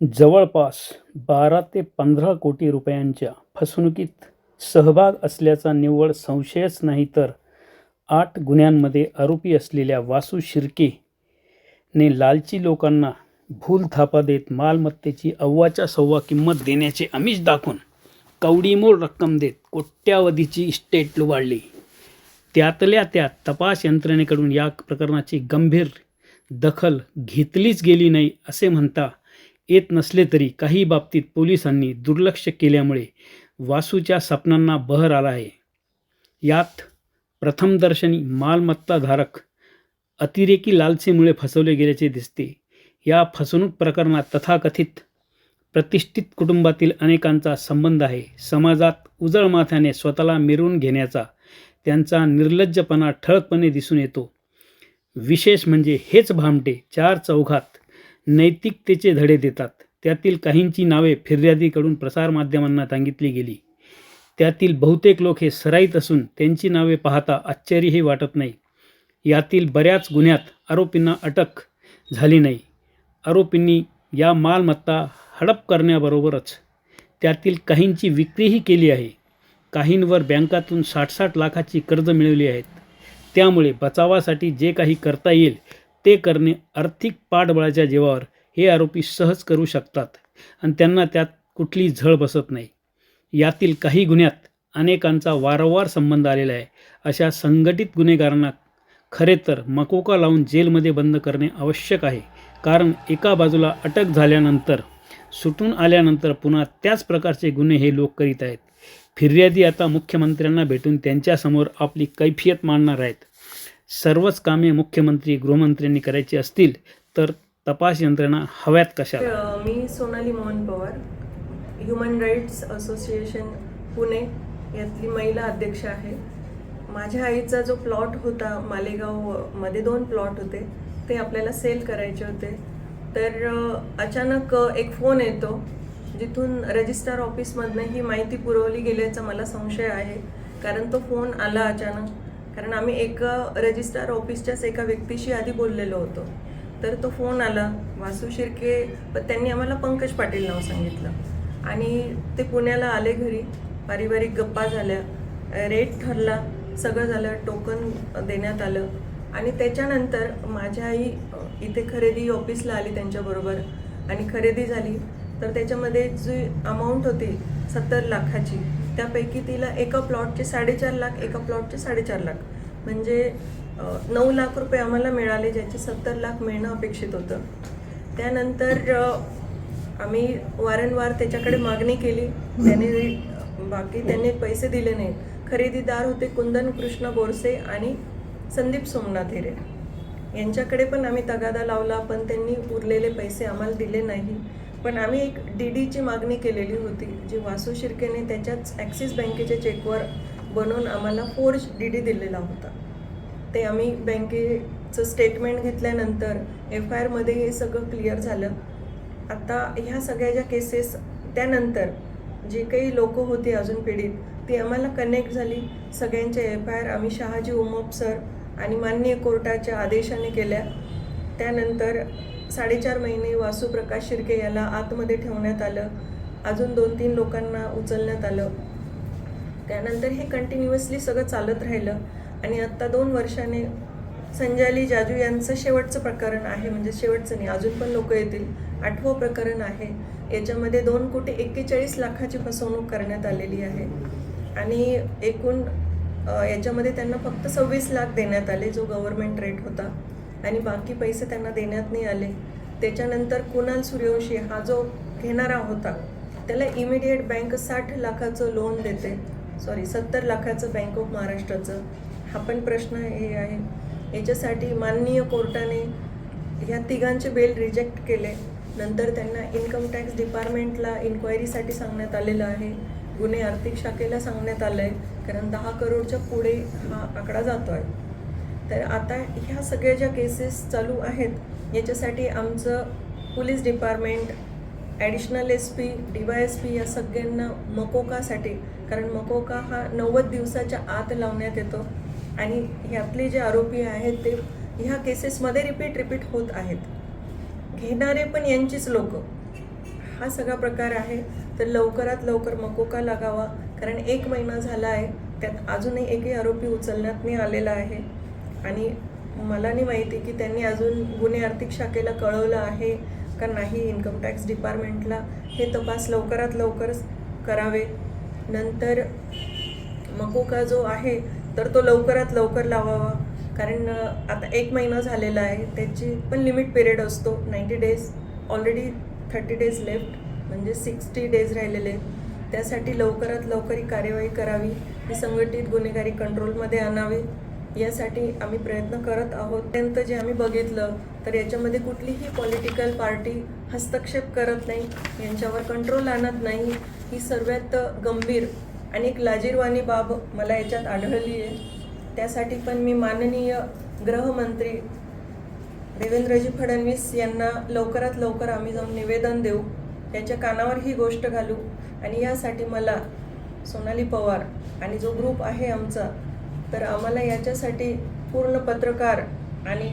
जवळपास बारा ते पंधरा कोटी रुपयांच्या फसवणुकीत सहभाग असल्याचा निव्वळ संशयच नाही तर आठ गुन्ह्यांमध्ये आरोपी असलेल्या वासू शिर्के ने लालची लोकांना भूल थापा देत मालमत्तेची अव्वाच्या सव्वा किंमत देण्याचे आमिष दाखवून कवडीमोल रक्कम देत कोट्यावधीची इस्टेट लुबाडली. त्यातल्या त्यात तपास यंत्रणेकडून या प्रकरणाची गंभीर दखल घेतलीच गेली नाही असे म्हणता येत नसले तरी काही बाबतीत पोलिसांनी दुर्लक्ष केल्यामुळे वासूच्या सपनांना बहर आला आहे. यात प्रथमदर्शनी मालमत्ताधारक अतिरेकी लालसेमुळे फसवले गेल्याचे दिसते. या फसवणूक प्रकरणात तथाकथित प्रतिष्ठित कुटुंबातील अनेकांचा संबंध आहे. समाजात उजळ माथ्याने स्वतःला मिरवून घेण्याचा त्यांचा निर्लज्जपणा ठळकपणे दिसून येतो. विशेष म्हणजे हेच भामटे चार चौघात नैतिकतेचे धडे देतात. त्यातील काहींची नावे फिर्यादीकडून प्रसारमाध्यमांना सांगितली गेली. त्यातील बहुतेक लोक हे सराईत असून त्यांची नावे पाहता आश्चर्यही वाटत नाही. यातील बऱ्याच गुन्ह्यात आरोपींना अटक झाली नाही. आरोपींनी या मालमत्ता हडप करण्याबरोबरच त्यातील काहींची विक्रीही केली आहे. काहींवर बँकातून साठ साठ लाखाची कर्ज मिळवली आहेत. त्यामुळे बचावासाठी जे काही करता येईल ते करणे आर्थिक पाठबळाच्या जीवावर हे आरोपी सहज करू शकतात आणि त्यांना त्यात कुठली झळ बसत नाही. यातील काही गुन्ह्यात अनेकांचा वारंवार संबंध आलेला आहे. अशा संघटित गुन्हेगारांना खरे तर मकोका लावून जेलमध्ये बंद करणे आवश्यक आहे. कारण एका बाजूला अटक झाल्यानंतर सुटून आल्यानंतर पुन्हा त्याच प्रकारचे गुन्हे हे लोक करीत आहेत. फिर्यादी आता मुख्यमंत्र्यांना भेटून त्यांच्यासमोर आपली कैफियत मांडणार आहेत. सर्वच कामे मुख्यमंत्री गृहमंत्र्यांनी करायची असतील तर तपास यंत्रणा हव्यात कशा मी Sonali Mohan Pawar human rights association Pune यातली महिला अध्यक्ष आहे. माझ्या आईचा जो प्लॉट होता मालेगावमध्ये दोन प्लॉट होते. ते आपल्याला सेल करायचे होते. तर अचानक एक फोन येतो जिथून रजिस्ट्रार ऑफिसमधनं ही माहिती पुरवली गेल्याचा मला संशय आहे. कारण तो फोन आला अचानक. कारण आम्ही एका रजिस्ट्रार ऑफिसच्याच एका व्यक्तीशी आधी बोललेलो होतो. तर तो फोन आला वासू शिर्के पण त्यांनी आम्हाला पंकज पाटील नाव सांगितलं. आणि ते पुण्याला आले घरी पारिवारिक गप्पा झाल्या रेट ठरला सगळं झालं टोकन देण्यात आलं. आणि त्याच्यानंतर माझी आई इथे खरेदी ऑफिसला आली त्यांच्याबरोबर आणि खरेदी झाली. तर त्याच्यामध्ये जी अमाऊंट होती सत्तर लाखाची त्यापैकी तिला एका प्लॉटचे साडेचार लाख एका प्लॉटचे साडेचार लाख. म्हणजे नऊ लाख रुपये आम्हाला मिळाले ज्याचे सत्तर लाख मिळणं अपेक्षित होतं. त्यानंतर आम्ही वारंवार त्याच्याकडे मागणी केली. त्याने बाकी त्यांनी पैसे दिले नाही खरेदीदार होते कुंदन कृष्ण बोरसे आणि संदीप सोमनाथ हिरे. यांच्याकडे पण आम्ही तगादा लावला पण त्यांनी उरलेले पैसे आम्हाला दिले नाही. पण आम्ही एक डी डीची मागणी केलेली होती जी वासू शिर्केने त्याच्याच ॲक्सिस बँकेच्या चेकवर बनवून आम्हाला फोर्ज डी डी दिलेला होता. ते आम्ही बँकेचं स्टेटमेंट घेतल्यानंतर एफ आय आरमध्ये हे सगळं क्लिअर झालं. आता ह्या सगळ्या ज्या केसेस त्यानंतर जे काही लोक होते अजून पिढीत ती आम्हाला कनेक्ट झाली. सगळ्यांच्या एफ आय आर आम्ही शहाजी उमप सर आणि माननीय कोर्टाच्या आदेशाने केल्या. त्यानंतर साडेचार महिने वासुप्रकाश शिर्के याला आतमध्ये ठेवण्यात आलं. अजून दोन तीन लोकांना उचलण्यात आलं. त्यानंतर हे कंटिन्युअसली सगळं चालत राहिलं आणि आत्ता दोन वर्षाने संजाली जाजू यांचं शेवटचं प्रकरण आहे. म्हणजे शेवटचं नाही अजून पण लोक येतील. आठवं प्रकरण आहे. याच्यामध्ये दोन कोटी एक्केचाळीस लाखाची फसवणूक करण्यात आलेली आहे. आणि एकूण याच्यामध्ये त्यांना फक्त सव्वीस लाख देण्यात आले जो गव्हर्मेंट रेट होता. आणि बाकी पैसे त्यांना देण्यात नाही आले. त्याच्यानंतर कुणाल सूर्यवंशी हा जो घेणारा होता त्याला इमिडिएट बँक साठ लाखाचं लोन देते. सॉरी सत्तर लाखाचं बँक ऑफ महाराष्ट्राचं हा पण प्रश्न हे आहे. याच्यासाठी माननीय कोर्टाने ह्या तिघांचे बेल रिजेक्ट केले. नंतर त्यांना इन्कम टॅक्स डिपार्टमेंटला इन्क्वायरीसाठी सांगण्यात आलेलं आहे. गुन्हे आर्थिक शाखेला सांगण्यात आलं आहे कारण दहा करोडच्या पुढे हा आकडा जातो आहे तर आता ह्या सगळ्या ज्या केसेस चालू आहेत याच्यासाठी आमचं police department additional S P D Y S P या सगळ्यांना मकोकासाठी कारण मकोका हा नव्वद दिवसाच्या आत लावण्यात येतो. आणि ह्यातले जे आरोपी आहेत ते ह्या केसेसमध्ये रिपीट रिपीट होत आहेत. घेणारे पण यांचीच लोक. हा सगळा प्रकार आहे. तर लवकरात लवकर मकोका लागावा कारण एक महिना झाला आहे त्यात अजूनही एकही आरोपी उचलण्यात नाही आलेला आहे. आणि मला नाही माहिती की त्यांनी अजून गुन्हे आर्थिक शाखेला कळवलं आहे का नाही इन्कम टॅक्स डिपार्टमेंटला हे तपास लवकरात लवकर करावे. नंतर मकोका जो आहे तर तो लवकरात लवकर लावावा. कारण आता एक महिना झालेला आहे. त्याची पण लिमिट पिरियड असतो. Ninety days already thirty days left म्हणजे सिक्स्टी डेज राहिलेले. आहेत त्यासाठी लवकरात लवकर ही कार्यवाही करावी. ही संघटित गुन्हेगारी कंट्रोलमध्ये आणावी. यासाठी आम्ही प्रयत्न करत आहोत. अत्यंत जे आम्ही बघितलं तर याच्यामध्ये कुठलीही पॉलिटिकल पार्टी हस्तक्षेप करत नाही यांच्यावर कंट्रोल आणत नाही. ही सर्वात गंभीर आणि एक लाजीरवाणी बाब मला याच्यात आढळली आहे. त्यासाठी पण मी माननीय गृहमंत्री देवेंद्रजी फडणवीस यांना लवकरात लवकर आम्ही जाऊन निवेदन देऊ. त्यांच्या कानावर ही गोष्ट घालू. आणि यासाठी मला सोनाली पवार आणि जो ग्रुप आहे आमचा तर आम्हाला याच्यासाठी पूर्ण पत्रकार आणि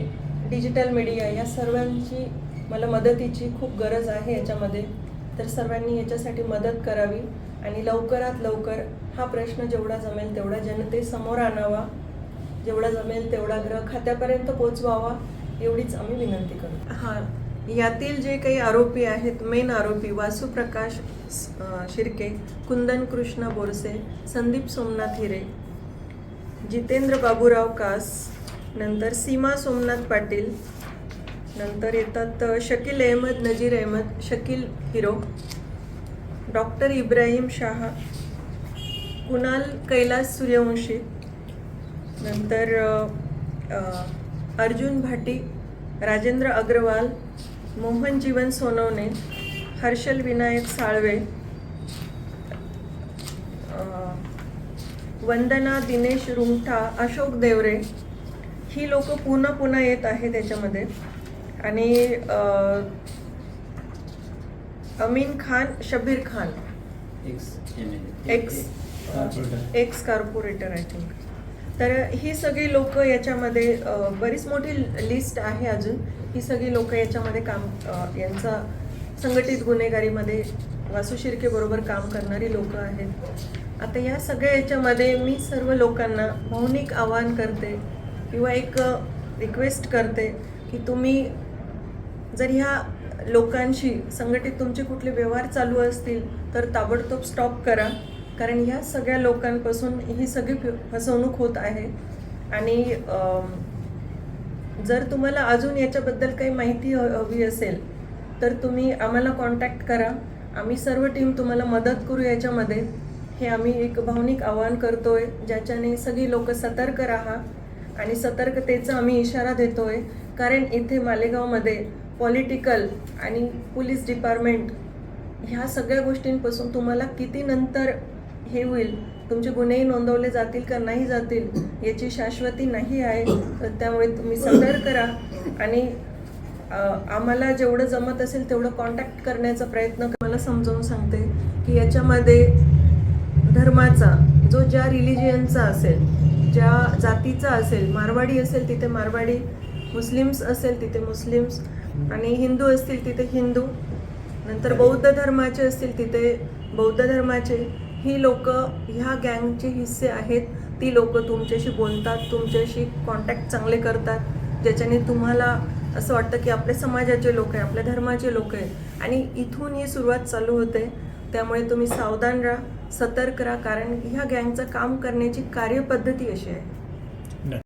डिजिटल मीडिया या सर्वांची मला मदतीची खूप गरज आहे याच्यामध्ये. तर सर्वांनी याच्यासाठी मदत करावी आणि लवकरात लवकर हा प्रश्न जेवढा जमेल तेवढा जनतेसमोर आणावा. जेवढा जमेल तेवढा ग्रह खात्यापर्यंत पोचवावा एवढीच आम्ही विनंती करू हां यातील जे काही आरोपी आहेत मेन आरोपी वासुप्रकाश शिर्के कुंदन कृष्ण बोरसे संदीप सोमनाथ हिरे जितेंद्र बाबूराव कास नंतर सीमा सोमनाथ पाटील नंतर येतात शकील अहमद नजीर अहमद शकील हिरो डॉक्टर इब्राहिम शाह कुणाल कैलास सूर्यवंशी नंतर अर्जुन भाटी राजेंद्र अग्रवाल मोहन जीवन सोनवणे हर्षल विनायक साळवे वंदना दिनेश रुमठा अशोक देवरे ही लोक पुन्हा पुन्हा येत आहे त्याच्यामध्ये. आणि Amin Khan Shabir Khan. Ex ex ex corporator I think तर ही सगळी लोक याच्यामध्ये बरीच मोठी लिस्ट आहे अजून. ही सगळी लोक याच्यामध्ये काम यांचा संघटित गुन्हेगारीमध्ये वासू शिर्के बरोबर काम करणारी लोक आहेत. आता या सगळ्या याच्यामध्ये मी सर्व लोकांना भावनिक आवाहन करते किंवा एक रिक्वेस्ट करते की तुम्ही जर ह्या लोकांशी संघटित तुमचे कुठले व्यवहार चालू असतील तर ताबडतोब स्टॉप करा. कारण ह्या सगळ्या लोकांपासून ही सगळी फ- फसवणूक होत आहे. आणि जर तुम्हाला अजून याच्याबद्दल काही माहिती ह- हवी असेल तर तुम्ही आम्हाला कॉन्टॅक्ट करा. आम्ही सर्व टीम तुम्हाला मदत करू याच्यामध्ये. हे आम्ही एक भावनिक आवाहन करतोय ज्याच्याने सगळी लोक सतर्क राहा आणि सतर्कतेचा आम्ही इशारा देतोय. कारण इथे मालेगावमध्ये पॉलिटिकल आणि पोलीस डिपार्टमेंट ह्या सगळ्या गोष्टींपासून तुम्हाला किती नंतर हे होईल? तुमचे गुन्हेही नोंदवले जातील का नाही जातील याची शाश्वती नाही आहे. तर त्यामुळे तुम्ही सतर्क राहा आणि आम्हाला जेवढं जमत असेल तेवढं कॉन्टॅक्ट करण्याचा प्रयत्न मला समजावून सांगते की याच्यामध्ये जो ज्या रिलिजियनचा असेल ज्या जातीचा असेल मारवाडी असेल तिथे मारवाडी मुस्लिम्स असेल तिथे मुस्लिम्स आणि हिंदू असतील तिथे हिंदू नंतर बौद्ध धर्माचे असतील तिथे बौद्ध धर्माचे ही लोक ह्या गँगचे हिस्से आहेत ती लोक तुमच्याशी बोलतात तुमच्याशी कॉन्टॅक्ट चांगले करतात ज्याच्याने तुम्हाला असं वाटतं की आपल्या समाजाचे लोक आहे आपल्या धर्माचे लोक आहे. आणि इथून ही सुरुवात चालू होते त्यामुळे तुम्ही सावधान राहा. सतर्क राहा कारण ह्या गँगचं काम करण्याची कार्यपद्धती अशी आहे.